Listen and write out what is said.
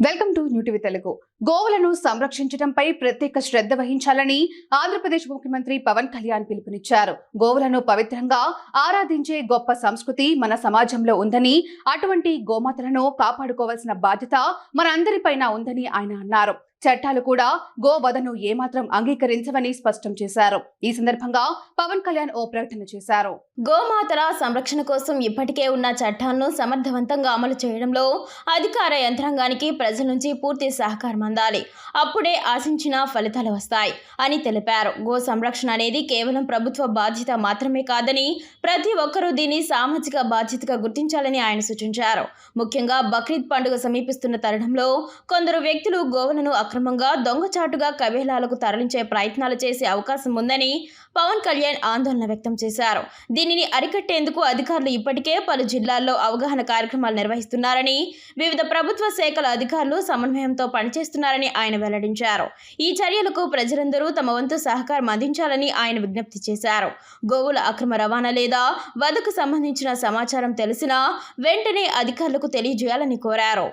Welcome to New TV Telugu. గోవులను సంరక్షించడంపై ప్రత్యేక శ్రద్ధ వహించాలని ఆంధ్రప్రదేశ్ ముఖ్యమంత్రి పవన్ కళ్యాణ్ పిలుపునిచ్చారు. గోవులను పవిత్రంగా ఆరాధించే గొప్ప సంస్కృతి మన సమాజంలో ఉందని అటువంటి గోమాతలను కాపాడుకోవాల్సిన బాధ్యత మనందరిపైన ఉందని ఆయన అన్నారు. చట్టాలు కూడా గోవధను ఏమాత్రం అంగీకరించవని స్పష్టం చేశారు. ఈ సందర్భంగా పవన్ కళ్యాణ్ ఓ ప్రకటన చేశారు. గోమాతల సంరక్షణ కోసం ఇప్పటికే ఉన్న చట్టాలను సమర్థవంతంగా అమలు చేయడంలో అధికార యంత్రాంగానికి ప్రజల నుంచి పూర్తి సహకారం అందాలి. అప్పుడే ఆశించిన ఫలితాలు వస్తాయి అని తెలిపారు. గో సంరక్షణ అనేది కేవలం ప్రభుత్వ బాధ్యత మాత్రమే కాదని ప్రతి ఒక్కరూ దీన్ని సామాజిక బాధ్యతగా గుర్తించాలని ఆయన సూచించారు. ముఖ్యంగా బక్రీద్ పండుగ సమీపిస్తున్న తరుణంలో కొందరు వ్యక్తులు గోవులను అక్రమంగా దొంగచాటుగా కబేలాలకు తరలించే ప్రయత్నాలు చేసే అవకాశం ఉందని పవన్ కళ్యాణ్ ఆందోళన వ్యక్తం చేశారు. దీనిని అరికట్టేందుకు అధికారులు ఇప్పటికే పలు జిల్లాల్లో అవగాహన కార్యక్రమాలు నిర్వహిస్తున్నారని వివిధ ప్రభుత్వ శాఖల అధికారులు సమన్వయంతో పనిచేస్తున్నారని ఆయన వెల్లడించారు. ఈ చర్యలకు ప్రజలందరూ తమ వంతు సహకారం అందించాలని ఆయన విజ్ఞప్తి చేశారు. గోవుల అక్రమ రవాణా లేదా వధకు సంబంధించిన సమాచారం తెలిసినా వెంటనే అధికారులకు తెలియజేయాలని కోరారు.